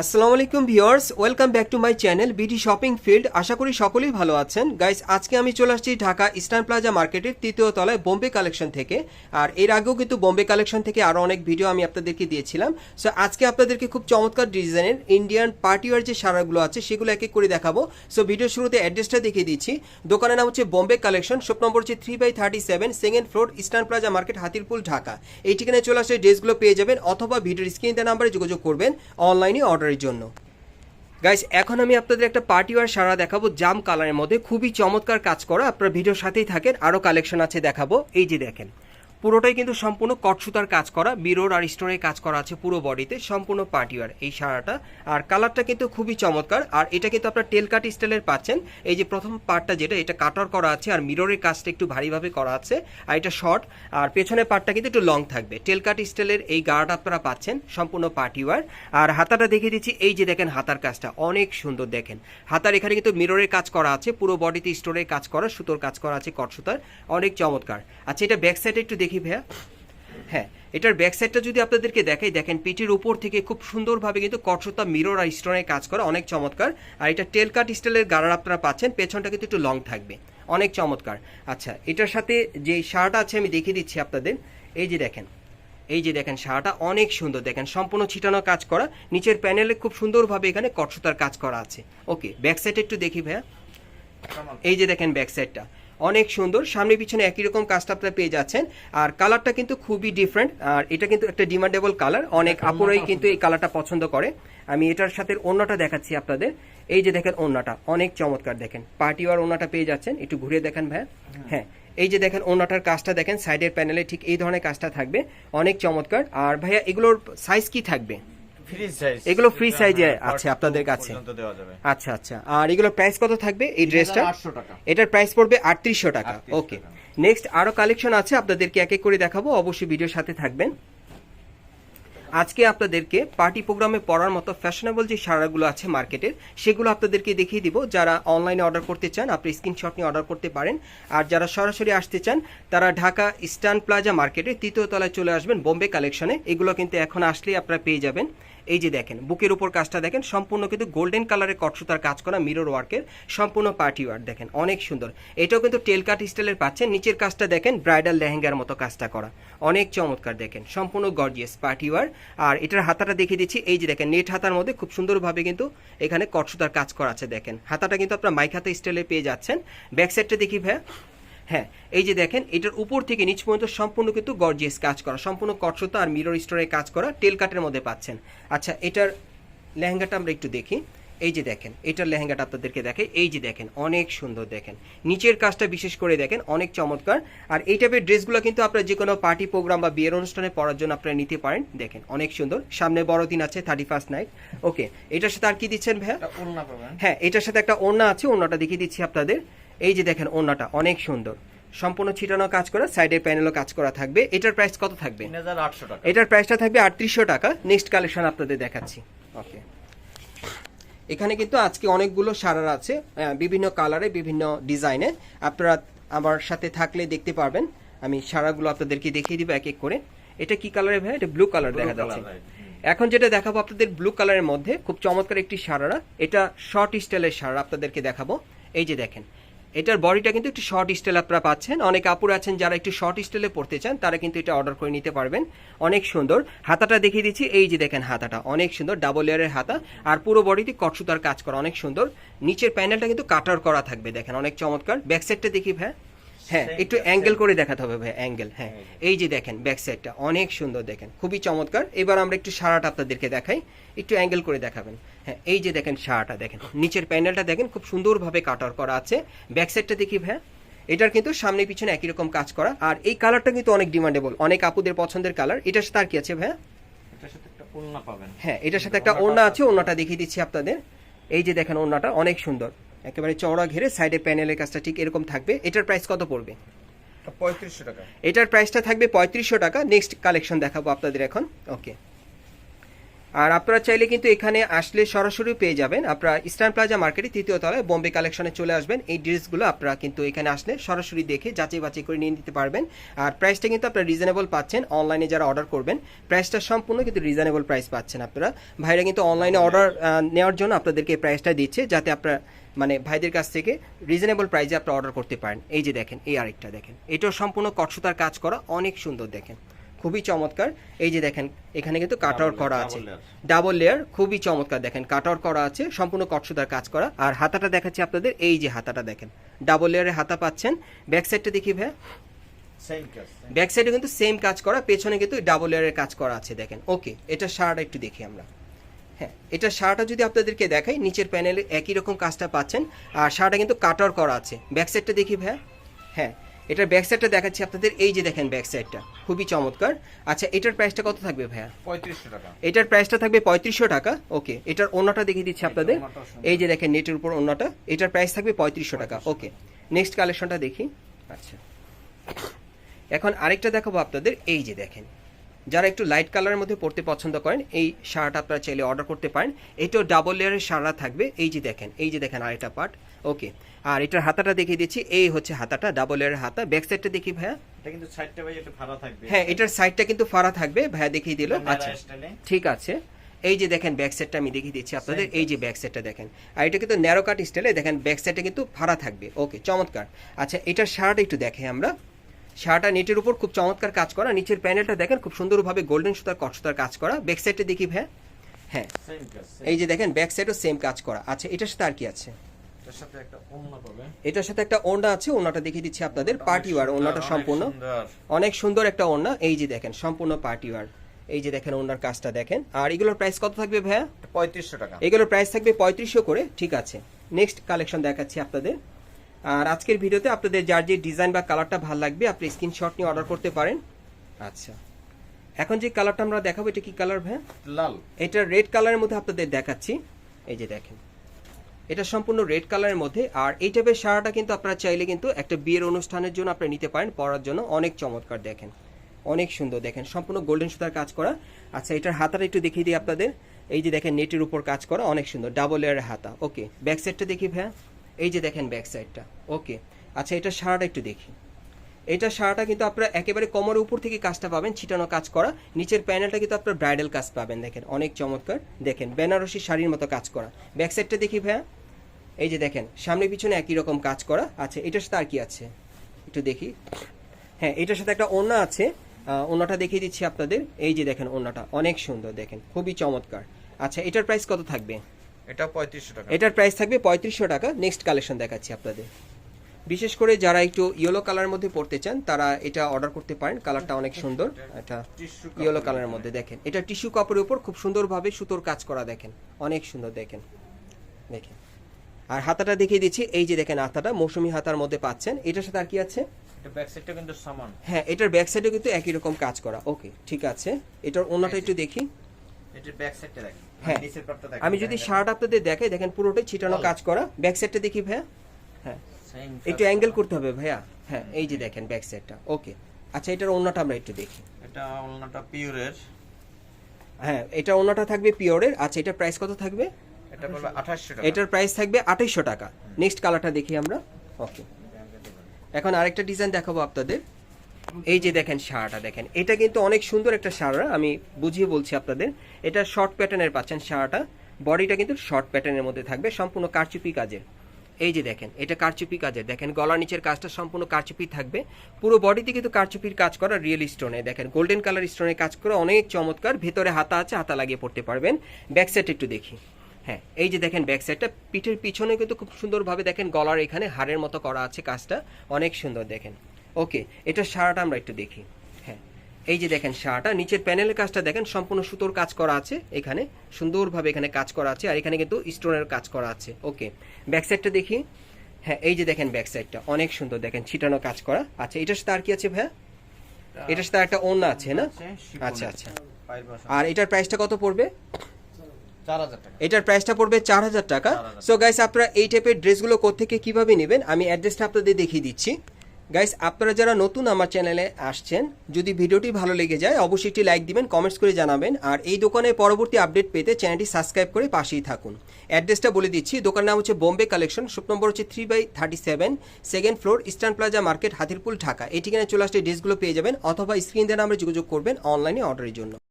আসসালামু আলাইকুম viewers, welcome back to my channel BD shopping field আশা করি সকলেই ভালো আছেন। গাইস, আজকে আমি চলে আসছি ঢাকা ইস্টার্ন প্লাজা মার্কেটের তৃতীয় তলায় বোম্বে কালেকশন থেকে। আর এর আগেও কিন্তু বোম্বে কালেকশন থেকে আরও অনেক ভিডিও আমি আপনাদেরকে দিয়েছিলাম। সো আজকে আপনাদেরকে খুব চমৎকার ডিজাইনের ইন্ডিয়ান পার্টিওয়ার যে সারাগুলো আছে, সেগুলো এক এক করে দেখাবো। সো ভিডিও শুরুতে অ্যাড্রেসটা দেখিয়ে দিচ্ছি। দোকানের নাম হচ্ছে বোম্বে কালেকশন। শপ নম্বর হচ্ছে three by thirty seven second floor eastern plaza market Hatirpool, Dhaka. এই ঠিকানায় চলে আসলে ড্রেসগুলো পেয়ে যাবেন অথবা ভিডিওর স্ক্রিন নাম্বারে যোগাযোগ করবেন। অনলাইনে অর্ডারের জন্য। গাইস এখন আমি আপনাদের একটা পার্টি ওয়ার সারা দেখাবো, জাম কালারের মধ্যে। খুবই চমৎকার কাজ করা, আপনার ভিডিওর সাথেই থাকেন আরও কালেকশন আছে দেখাবো। এই যে দেখেন। পুরোটাই কিন্তু সম্পূর্ণ কটসুতার কাজ করা বিরোর আর স্টোনের কাজ করা আছে পুরো বডিতে সম্পূর্ণ পার্টি ওয়ার এই সারাটা। আর কালারটা কিন্তু খুবই চমৎকার, আর এটা কিন্তু আপনার টেল কাট স্টাইলের পাচ্ছেন। এই যে প্রথম পার্টটা যেটা, এটা কাটার করা আছে, আর মিররের কাজটা একটু ভারীভাবে করা আছে, আর এটা শর্ট আর পেছনের পার্টটা কিন্তু একটু লং থাকবে। টেল কাট স্টাইলের এই গাড়াটা আপনারা পাচ্ছেন, সম্পূর্ণ পার্টি ওয়ার আর হাতাটা দেখিয়ে দিচ্ছি, এই যে দেখেন হাতার কাজটা, অনেক সুন্দর দেখেন। হাতার এখানে কিন্তু মিররের কাজ করা আছে, পুরো বডিতে স্টোরের কাজ করা, সুতোর কাজ করা আছে কট সুতার অনেক চমৎকার। আচ্ছা এটা ব্যাক সাইডে একটু দেখি ভাইয়া। হ্যাঁ এটার ব্যাক সাইডটা যদি আপনাদেরকে দেখাই দেখেন পিঠের উপর থেকে খুব সুন্দরভাবে কিন্তু কটসতা মিরর আর স্টোনের কাজ করা অনেক চমৎকার। আর এটা টেল কাট স্টাইলের গাড়ার আপনারা পাচ্ছেন পেছনটা কিন্তু একটু লং থাকবে। অনেক চমৎকার। আচ্ছা এটার সাথে যে শার্ট আছে আমি দেখিয়ে দিচ্ছি আপনাদের। এই যে দেখেন এই যে দেখেন শাড়াটা অনেক সুন্দর। দেখেন সম্পূর্ণ ছিটানো কাজ করা। নিচের প্যানেলে খুব সুন্দরভাবে এখানে কটসুতার কাজ করা আছে। ওকে ব্যাক সাইড একটু দেখি ভাইয়া। এই যে দেখেন ব্যাক সাইডটা অনেক সুন্দর। সামনে পিছনে একই রকম কাজটা আপনারা পেয়ে যাচ্ছেন। আর কালারটা কিন্তু খুবই ডিফারেন্ট আর এটা কিন্তু একটা ডিমান্ডেবল কালার অনেক আপুরাই কিন্তু এই কালারটা পছন্দ করে। আমি এটার সাথে অন্যটা দেখাচ্ছি আপনাদের। এই যে দেখেন অন্যটা অনেক চমৎকার দেখেন। পার্টি আর অন্যটা পেয়ে যাচ্ছেন। একটু ঘুরে দেখেন ভাইয়া হ্যাঁ। এই যে দেখেন অন্যটার কাজটা দেখেন। সাইডের প্যানেলে ঠিক এই ধরনের কাজটা থাকবে। অনেক চমৎকার। আর ভাইয়া এগুলোর সাইজ কি থাকবে? ফ্রি সাইজ এগুলো ফ্রি size আছে আপনাদের কাছে। পর্যন্ত দেওয়া যাবে। আচ্ছা আচ্ছা। আর এগুলো প্রাইস কত থাকবে এই ড্রেসটা এটার প্রাইস পড়বে আটত্রিশশো টাকা। ওকে নেক্সট আরও কালেকশন আছে আপনাদেরকে এক এক করে দেখাবো। অবশ্যই ভিডিওর সাথে থাকবেন। আজকে আপনাদেরকে পার্টি প্রোগ্রামে পড়ার মতো ফ্যাশনেবল যে সারাগুলো আছে মার্কেটের, সেগুলো আপনাদেরকে দেখিয়ে দিব। যারা অনলাইনে অর্ডার করতে চান, আপনি স্ক্রিনশট নিয়ে অর্ডার করতে পারেন। আর যারা সরাসরি আসতে চান, তারা ঢাকা ইস্টার্ন প্লাজা মার্কেটে তৃতীয় তলায় চলে আসবেন বোম্বে কালেকশনে এগুলো কিন্তু এখন আসলেই আপনারা পেয়ে যাবেন। এই যে দেখেন, বুকের উপর কাজটা দেখেন, সম্পূর্ণ কিন্তু গোল্ডেন কালারের কটসুতার কাজ করা মিরর ওয়ার্কের সম্পূর্ণ পার্টি ওয়ার্ক দেখেন, অনেক সুন্দর। এটাও কিন্তু টেল কাট স্টাইলের পাচ্ছেন, নিচের কাজটা দেখেন ব্রাইডাল লেহেঙ্গার মতো কাজটা করা। অনেক চমৎকার দেখেন, সম্পূর্ণ গর্জিয়াস পার্টি ওয়ার আর এটার হাতাটা দেখিয়ে দিচ্ছি। এই যে দেখেন, নেট হাতার মধ্যে খুব সুন্দরভাবে কিন্তু এখানে কটসুতার কাজ করা আছে, দেখেন। হাতাটা কিন্তু আপনার মাইক হাতা স্টাইলে পেয়ে যাচ্ছেন। ব্যাক সাইডটা দেখি ভাইয়া। হ্যাঁ এই যে দেখেন, এটার উপর থেকে নিচ পর্যন্ত সম্পূর্ণ কিন্তু গর্জিয়াস কাজ করা, সম্পূর্ণ কটসতা আর মিরর স্টোরে কাজ করা টেল কাটের মধ্যে পাচ্ছেন। আচ্ছা এটার লেহেঙ্গাটা আমরা একটু দেখি। এই যে দেখেন এটার লেহেঙ্গাটা আপনাদেরকে দেখে এই যে দেখেন অনেক সুন্দর দেখেন। নিচের কাজটা বিশেষ করে দেখেন অনেক চমৎকার। আর এই টাইপের ড্রেসগুলো কিন্তু আপনারা যে কোনো পার্টি প্রোগ্রাম বা বিয়ের অনুষ্ঠানে পরার জন্য আপনারা নিতে পারেন। দেখেন অনেক সুন্দর। সামনে বড়দিন আছে থার্টি ফার্স্ট নাইট ওকে এটার সাথে আর কি দিচ্ছেন ভাইয়া? হ্যাঁ এটার সাথে একটা ওড়না আছে ওড়নাটা দেখিয়ে দিচ্ছি আপনাদের। এই যে দেখেন ওড়নাটা অনেক সুন্দর। সম্পূর্ণ ছিটানো কাজ করা সাইডের প্যানেলও কাজ করা থাকবে। এটার প্রাইস কত থাকবে? 3800 টাকা। এটার প্রাইসটা থাকবে আটত্রিশশো টাকা। নেক্সট কালেকশন আপনাদের দেখাচ্ছি। ওকে এখানে কিন্তু আজকে অনেকগুলো সারার আছে বিভিন্ন কালারে বিভিন্ন ডিজাইনে। আপনারা আমার সাথে থাকলে দেখতে পারবেন। আমি সারাগুলো আপনাদেরকে দেখিয়ে দিব এক এক করে। এটা কি কালারে ভাই? এটা ব্লু কালার দেখা যাচ্ছে। এখন যেটা দেখাবো আপনাদের ব্লু কালারের মধ্যে খুব চমৎকার একটি সারারা। এটা শর্ট স্টাইলের সারা আপনাদেরকে দেখাবো। এই যে দেখেন এটার বডিটা কিন্তু একটু শর্ট স্টাইল আপনারা পাচ্ছেন। অনেক আপুর আছেন যারা একটু শর্ট স্টাইলে পড়তে চান, তারা কিন্তু এটা অর্ডার করে নিতে পারবেন। অনেক সুন্দর। হাতাটা দেখিয়ে দিচ্ছি, এই যে দেখেন হাতাটা, অনেক সুন্দর ডাবল লেয়ারের হাতা। আর পুরো বডিতে কটসুতার কাজ করা, অনেক সুন্দর। নিচের প্যানেলটা কিন্তু কাটার করা থাকবে, দেখেন অনেক চমৎকার। ব্যাকসাইডটা দেখি ভাই হ্যাঁ একটু অ্যাঙ্গেল করে দেখাতে হবে ভাই অ্যাঙ্গেল হ্যাঁ। এই যে দেখেন ব্যাক সাইডটা অনেক সুন্দর দেখেন খুবই চমৎকার। এবার আমরা একটু সারাটা আপনাদেরকে দেখাই একটু অ্যাঙ্গেল করে দেখাবেন। হ্যাঁ এই যে দেখেন সারাটা দেখেন নিচের প্যানেলটা দেখেন খুব সুন্দরভাবে কাটার করা আছে। ব্যাক সাইডটা দেখি ভাই এটার কিন্তু সামনে পিছনে একই রকম কাজ করা আর এই কালারটা কিন্তু অনেক ডিমান্ডেবল অনেক আপুদের পছন্দের কালার এটার সাথে আর কি আছে ভাই এটার সাথে একটা ওড়না পাবেন। হ্যাঁ এটার সাথে একটা ওড়না আছে ওড়নাটা দেখিয়ে দিচ্ছি আপনাদের। এই যে দেখেন ওড়নাটা অনেক সুন্দর। একেবারে চওড়া ঘেরে সাইডে প্যানেলের কাজটা ঠিক এরকম থাকবে। এটার প্রাইস কত পড়বে? পঁয়ত্রিশশো 3500 টাকা। এটার প্রাইসটা থাকবে পঁয়ত্রিশশো টাকা। নেক্সট কালেকশন দেখাবো আপনাদের এখন। ওকে আর আপনারা চাইলে কিন্তু এখানে আসলে সরাসরি পেয়ে যাবেন। আপনারা ইস্টার্ন প্লাজা মার্কেটে তৃতীয় তলায় বোম্বে কালেকশনে চলে আসবেন। এই ড্রেসগুলো আপনারা কিন্তু এখানে আসলে সরাসরি দেখে যাচাই বাছাই করে নিয়ে নিতে পারবেন। আর প্রাইসটা কিন্তু আপনারা রিজনেবল পাচ্ছেন অনলাইনে যারা অর্ডার করবেন। প্রাইসটা সম্পূর্ণ কিন্তু রিজনেবল প্রাইস পাচ্ছেন আপনারা। ভাইরা কিন্তু অনলাইনে অর্ডার নেওয়ার জন্য আপনাদেরকে এই প্রাইসটা দিচ্ছে যাতে আপনারা মানে ভাইদের কাছ থেকে রিজনেবল প্রাইসে আপনারা অর্ডার করতে পারেন। এই যে দেখেন এই আরেকটা দেখেন। এটাও সম্পূর্ণ কটসুতার কাজ করা অনেক সুন্দর দেখেন। খুবই চমৎকার। এই যে দেখেন এখানে কিন্তু কাট আউট করা আছে। ডাবল লেয়ার খুবই চমৎকার দেখেন কাট আউট করা আছে সম্পূর্ণ কটসুতার কাজ করা। আর হাতাটা দেখাচ্ছি আপনাদের এই যে হাতাটা দেখেন। ডাবল লেয়ারের হাতা পাচ্ছেন। ব্যাক সাইডটা দেখি ভাই। ব্যাক সাইডে কিন্তু সেম কাজ করা পেছনে কিন্তু ডাবল লেয়ারের কাজ করা আছে দেখেন। ওকে এটা শার্ট একটু দেখি আমরা। হ্যাঁ এটা শার্টটা যদি আপনাদেরকে দেখাই নিচের প্যানেলে একই রকম কাজটা পাচ্ছেন। আর শার্টটা কিন্তু কাটার করা আছে। ব্যাক সাইডটা দেখি ভাইয়া হ্যাঁ এটার ব্যাক সাইডটা দেখাচ্ছি আপনাদের। এই যে দেখেন ব্যাক সাইডটা খুবই চমৎকার। আচ্ছা এটার প্রাইসটা কত থাকবে ভাইয়া? পঁয়ত্রিশশো টাকা। এটার প্রাইসটা থাকবে পঁয়ত্রিশশো টাকা। ওকে এটার অন্যটা দেখিয়ে দিচ্ছি আপনাদের। এই যে দেখেন নেটের উপর অন্যটা এটার প্রাইস থাকবে পঁয়ত্রিশশো টাকা। ওকে নেক্সট কালেকশনটা দেখি। আচ্ছা এখন আরেকটা দেখাবো আপনাদের। এই যে দেখেন যারা একটু লাইট কালারের মধ্যে পড়তে পছন্দ করেন এই শার্ট আপনারা চাইলে অর্ডার করতে পারেন। এটাও ডাবল লেয়ারের সারা থাকবে। এই যে দেখেন এই যে দেখেন আরেকটা পার্ট ওকে আর এটার হাতাটা দেখিয়ে দিচ্ছি। এই হচ্ছে হাতাটা ডাবল লেয়ারের হাতা। ব্যাক সাইডটা দেখি ভাইয়া। এটা কিন্তু সাইডটা ভাই ভাড়া থাকবে। হ্যাঁ এটার সাইডটা কিন্তু ফাড়া থাকবে। ভাইয়া দেখিয়ে দিল। আচ্ছা ঠিক আছে। এই যে দেখেন ব্যাক সাইডটা আমি দেখিয়ে দিচ্ছি আপনাদের। এই যে ব্যাক সাইডটা দেখেন। আর এটা কিন্তু ন্যারো কাট স্টাইলে দেখেন ব্যাক সাইডটা কিন্তু ফাড়া থাকবে। ওকে চমৎকার। আচ্ছা এটার শার্ট একটু দেখে আমরা। শার্টটা নেটের উপর খুব চমৎকার কাজ করা। নিচের প্যানেলটা দেখেন খুব সুন্দরভাবে গোল্ডেন সুতার কট সুতার কাজ করা। ব্যাক সাইডটা দেখি ভাই হ্যাঁ। এই যে দেখেন ব্যাক সাইডও সেম কাজ করা। আচ্ছা এটার সাথে আর কি আছে? এটার সাথে একটা ওড়না পাবে। এটার সাথে একটা ওড়না আছে ওড়নাটা দেখিয়ে দিচ্ছি আপনাদের পার্টি ওয়ার ওড়নাটা সম্পূর্ণ। অনেক সুন্দর একটা ওড়না এই যে দেখেন সম্পূর্ণ পার্টি ওয়ার। এই যে দেখেন ওড়নার কাজটা দেখেন। আর এগুলোর প্রাইস কত থাকবে ভাইয়া? পঁয়ত্রিশশো টাকা। এগুলোর প্রাইস থাকবে পঁয়ত্রিশশো করে ঠিক আছে। নেক্সট কালেকশন দেখাচ্ছি আপনাদের। আর আজকের ভিডিওতে আপনাদের যার যে ডিজাইন বা কালারটা ভালো লাগবে আপনি স্ক্রিনশট নিয়ে অর্ডার করতে পারেন। আচ্ছা। এখন যে কালারটা আমরা দেখাবো এটা কি কালার ভাই লাল। এটা রেড কালারের মধ্যে আপনাদের দেখাচ্ছি। এই যে দেখেন। এটা সম্পূর্ণ রেড কালারের মধ্যে। আর এই টাইপের শাড়িটা কিন্তু আপনারা চাইলে কিন্তু একটা বিয়ের অনুষ্ঠানের জন্য আপনারা নিতে পারেন, পরার জন্য। অনেক চমৎকার দেখেন। অনেক সুন্দর দেখেন। সম্পূর্ণ গোল্ডেন সুতার কাজ করা। আচ্ছা এটার হাতাটা একটু দেখিয়ে দিই আপনাদের। এই যে দেখেন নেটের উপর কাজ করা। অনেক সুন্দর। ডাবল লেয়ারের হাতা। ওকে ব্যাক সাইডটা দেখি ভাইয়া। এই যে দেখেন ব্যাক সাইডটা ওকে আচ্ছা এটা শাড়িটা একটু দেখি। এটা শাড়িটা কিন্তু আপনারা একেবারে কোমরের উপর থেকে কাজটা পাবেন, ছিটানো কাজ করা। নিচের প্যানেলটা কিন্তু আপনার ব্রাইডাল কাজ পাবেন, দেখেন। অনেক চমৎকার। দেখেন, বেনারসি শাড়ির মতো কাজ করা। ব্যাক সাইডটা দেখি ভাইয়া। এই যে দেখেন সামনে পিছনে একই রকম কাজ করা আছে। এটার সাথে আর কি আছে? একটু দেখি। হ্যাঁ এটার সাথে একটা ওড়না আছে। আহ, ওড়নাটা দেখিয়ে দিচ্ছি আপনাদের। এই যে দেখেন ওড়নাটা অনেক সুন্দর দেখেন খুবই চমৎকার। আচ্ছা এটার প্রাইস কত থাকবে? এটা পঁয়ত্রিশশো টাকা। এটার প্রাইস থাকবে পঁয়ত্রিশশো টাকা। নেক্সট কালেকশন দেখাচ্ছি আপনাদের। বিশেষ করে যারা একটু ইয়েলো কালারের মধ্যে পড়তে চান তারা এটা অর্ডার করতে পারেন। কালারটা অনেক সুন্দর। এটা ইয়েলো কালারের মধ্যে। দেখেন। এটা টিস্যু কাপড়ের উপর খুব সুন্দরভাবে সুতোর কাজ করা দেখেন। অনেক সুন্দর দেখেন। দেখেন। আর হাতাটা দেখিয়ে দিচ্ছি। এই যে দেখেন হাতাটা মৌসুমি হাতার মধ্যে পাচ্ছেন। এটার সাথে আর কি আছে? এটা কিন্তু সমান। হ্যাঁ এটার ব্যাক সাইডে কিন্তু একই রকম কাজ করা। ওকে ঠিক আছে। এটার অন্যটা একটু দেখি। এটার ব্যাক সাইডটা দেখেন। হ্যাঁ। আমি যদি শার্ট আপনাদের দেখাই দেখেন পুরোটাই ছিটানো কাজ করা। ব্যাক সাইডটা দেখি ভাইয়া। হ্যাঁ। একটু অ্যাঙ্গেল করতে হবে ভাইয়া। হ্যাঁ এই যে দেখেন ব্যাক সাইডটা ওকে আচ্ছা এটার অন্যটা আমরা একটু দেখি। এটা ওড়নাটা পিওরের হ্যাঁ এটা অন্যটা থাকবে পিওরের আচ্ছা এটার প্রাইস কত থাকবে? এটার প্রাইস থাকবে আঠাইশশো টাকা। নেক্সট কালারটা দেখি আমরা। ওকে এখন আরেকটা ডিজাইন দেখাবো আপনাদের। এই যে দেখেন শাড়াটা দেখেন। এটা কিন্তু অনেক সুন্দর একটা শাড়া, আমি বুঝিয়ে বলছি আপনাদের। এটা শর্ট প্যাটার্নের পাচ্ছেন শাড়াটা। বডিটা কিন্তু শর্ট প্যাটার্নের মধ্যে থাকবে, সম্পূর্ণ কারচুপি কাজের। এই যে দেখেন, এটা কারচুপি কাজের। দেখেন, গলার নিচের কাজটা সম্পূর্ণ কারচুপি থাকবে। পুরো বডিতে কিন্তু কারচুপির কাজ করা রিয়েল স্টোনে দেখেন গোল্ডেন কালার স্টোনে কাজ করা অনেক চমৎকার। ভেতরে হাতা আছে, হাতা লাগিয়ে পড়তে পারবেন। ব্যাক সাইড একটু দেখি। হ্যাঁ এই যে দেখেন ব্যাক সাইডটা পিঠের পিছনে কিন্তু খুব সুন্দরভাবে দেখেন গলার এখানে হাড়ের মতো করা আছে কাজটা। অনেক সুন্দর দেখেন। ওকে এটা শাড়াটা আমরা একটু দেখি। হ্যাঁ এই যে দেখেন শাড়াটা নিচের প্যানেলের কাজটা দেখেন সম্পূর্ণ সুতোর কাজ করা আছে এখানে সুন্দরভাবে এখানে কাজ করা আছে আর এখানে কিন্তু স্টোনের কাজ করা আছে। ওকে ব্যাক সাইডটা দেখি। হ্যাঁ এই যে দেখেন ব্যাক সাইডটা অনেক সুন্দর দেখেন ছিটানো কাজ করা। আচ্ছা এটার সাথে আর কি আছে ভাইয়া? এটার সাথে একটা ওড়না আছে না? আচ্ছা আচ্ছা। আর এটার প্রাইসটা কত পড়বে? এটার প্রাইসটা পড়বে চার হাজার টাকা। সো গাইস আপনারা এই টাইপের ড্রেসগুলো কোথেকে কীভাবে নেবেন আমি অ্যাড্রেসটা আপনাদের দেখিয়ে দিচ্ছি। গাইস আপনারা যারা নতুন আমার চ্যানেলে আসছেন যদি ভিডিওটি ভালো লেগে যায় অবশ্যই একটি লাইক দিবেন কমেন্টস করে জানাবেন আর এই দোকানের পরবর্তী আপডেট পেতে চ্যানেলটি সাবস্ক্রাইব করে পাশেই থাকুন। অ্যাড্রেসটা বলে দিচ্ছি দোকানের নাম হচ্ছে বোম্বে কালেকশন শপ নম্বর হচ্ছে three by thirty seven second floor eastern plaza market Hatirpool Dhaka এই ঠিকানায় চলে আসলে ড্রেসগুলো পেয়ে যাবেন অথবা স্ক্রিন দেওয়া নাম্বারে যোগাযোগ করবেন অনলাইনে অর্ডারের জন্য।